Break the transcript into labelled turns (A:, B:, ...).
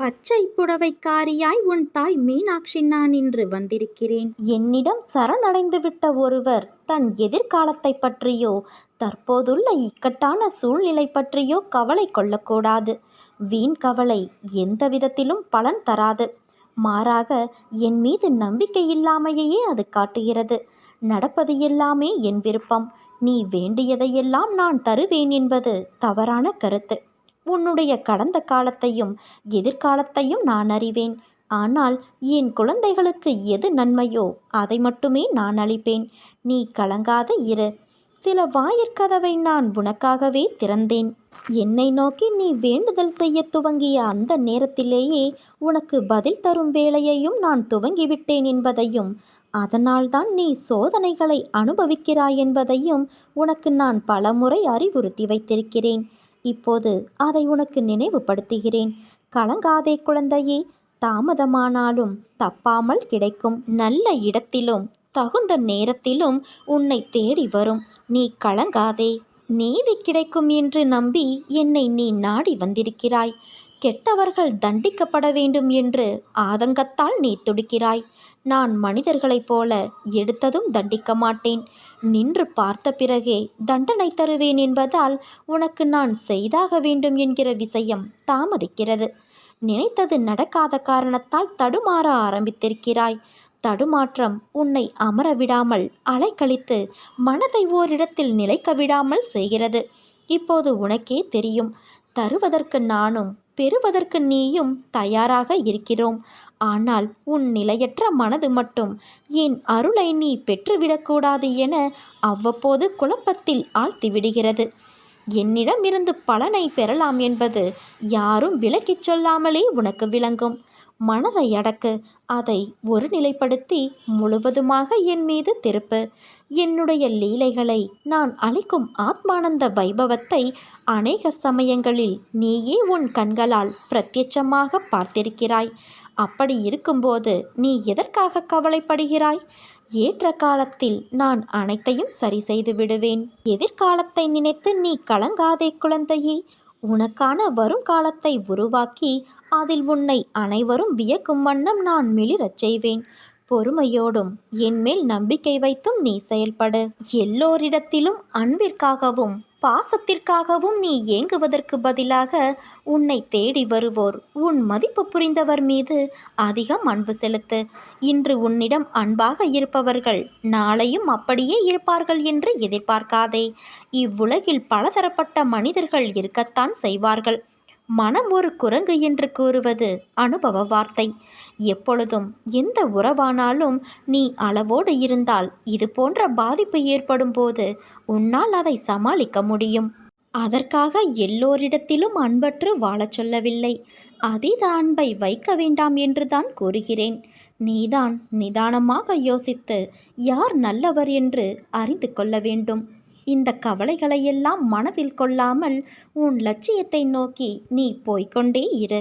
A: பச்சை புடவைக்காரியாய் உன் தாய் மீனாட்சி நான் இன்று வந்திருக்கிறேன்.
B: என்னிடம் சரணடைந்துவிட்ட ஒருவர் தன் எதிர்காலத்தை பற்றியோ தற்போதுள்ள இக்கட்டான சூழ்நிலை பற்றியோ கவலை கொள்ளக்கூடாது. வீண் கவலை எந்த விதத்திலும் பலன் தராது. மாறாக என் மீது நம்பிக்கை இல்லாமையே அது காட்டுகிறது. நடப்பது எல்லாமே என் விருப்பம். நீ வேண்டியதையெல்லாம் நான் தருவேன் என்பது தவறான கருத்து. உன்னுடைய கடந்த காலத்தையும் எதிர்காலத்தையும் நான் அறிவேன். ஆனால் என் குழந்தைகளுக்கு எது நன்மையோ அதை மட்டுமே நான் அளிப்பேன். நீ கலங்காத இரு. சில வாயிற்கதவை நான் உனக்காகவே திறந்தேன். என்னை நோக்கி நீ வேண்டுதல் செய்ய துவங்கிய அந்த நேரத்திலேயே உனக்கு பதில் தரும் வேலையையும் நான் துவங்கிவிட்டேன் என்பதையும் அதனால்தான் நீ சோதனைகளை அனுபவிக்கிறாய் என்பதையும் உனக்கு நான் பலமுறை அறிவுறுத்தி வைத்திருக்கிறேன். இப்போது அதை உனக்கு நினைவுபடுத்துகிறேன். கலங்காதே குழந்தையே தாமதமானாலும் தப்பாமல் கிடைக்கும் நல்ல இடத்திலும் தகுந்த நேரத்திலும் உன்னை தேடி வரும். நீ கலங்காதே. நீதி கிடைக்கும் என்று நம்பி என்னை நீ நாடி வந்திருக்கிறாய். கெட்டவர்கள் தண்டிக்கப்பட வேண்டும் என்று ஆதங்கத்தால் நீ துடிக்கிறாய். நான் மனிதர்களைப் போல எடுத்ததும் தண்டிக்க மாட்டேன். நின்று பார்த்த பிறகே தண்டனை தருவேன் என்பதால் உனக்கு நான் செய்தாக வேண்டும் என்கிற விஷயம் தாமதிக்கிறது. நினைத்தது நடக்காத காரணத்தால் தடுமாற ஆரம்பித்திருக்கிறாய். தடுமாற்றம் உன்னை அமர விடாமல் அலைக்கழித்து மனதை ஓரிடத்தில் நிலைக்க விடாமல் செய்கிறது. இப்போது உனக்கே தெரியும். தருவதற்கு நானும் பெறுவதற்கு நீயும் தயாராக இருக்கிறோம். ஆனால் உன் நிலையற்ற மனது மட்டும் என் அருளை நீ பெற்றுவிடக்கூடாது என அவ்வப்போது குழப்பத்தில் ஆழ்த்திவிடுகிறது. என்னிடமிருந்து பலனை பெறலாம் என்பது யாரும் விலக்கிச் சொல்லாமலே உனக்கு விளங்கும். மனதை அடக்கு. அதை ஒரு நிலைப்படுத்தி முழுவதுமாக என் மீது திருப்பு. என்னுடைய லீலைகளை நான் அளிக்கும் ஆத்மானந்த வைபவத்தை அநேக சமயங்களில் நீயே உன் கண்களால் பிரத்யட்சமாக பார்த்திருக்கிறாய். அப்படி இருக்கும்போது நீ எதற்காக கவலைப்படுகிறாய்? ஏற்ற காலத்தில் நான் அனைத்தையும் சரி செய்து விடுவேன். எதிர்காலத்தை நினைத்து நீ கலங்காதே குழந்தையே. உனக்கான வருங்காலத்தை உருவாக்கி அதில் உன்னை அனைவரும் வியக்கும் வண்ணம் நான் மிளிரச் செய்வேன். பொறுமையோடும் என்மேல் நம்பிக்கை வைத்தும் நீ செயல்படு. எல்லோரிடத்திலும் அன்பிற்காகவும் பாசத்திற்காகவும் நீ ஏங்குவதற்கு பதிலாக உன்னை தேடி வருவோர் உன் மதிப்பு புரிந்தவர் மீது அதிகம் அன்பு செலுத்து. இன்று உன்னிடம் அன்பாக இருப்பவர்கள் நாளையும் அப்படியே இருப்பார்கள் என்று எதிர்பார்க்காதே. இவ்வுலகில் பலதரப்பட்ட மனிதர்கள் இருக்கத்தான் செய்வார்கள். மனம் ஒரு குரங்கு என்று கூறுவது அனுபவ வார்த்தை. எப்பொழுதும் எந்த உறவானாலும் நீ அளவோடு இருந்தால் இது போன்ற பாதிப்பு ஏற்படும் போது உன்னால் அதை சமாளிக்க முடியும். அதற்காக எல்லோரிடத்திலும் அன்பற்று வாழச் சொல்லவில்லை. அதீத அன்பை வைக்க வேண்டாம் என்றுதான் கூறுகிறேன். நீதான் நிதானமாக யோசித்து யார் நல்லவர் என்று அறிந்து கொள்ள வேண்டும். இந்த கவலைகளையெல்லாம் மனதில் கொள்ளாமல் உன் லட்சியத்தை நோக்கி நீ போய்கொண்டே இரு.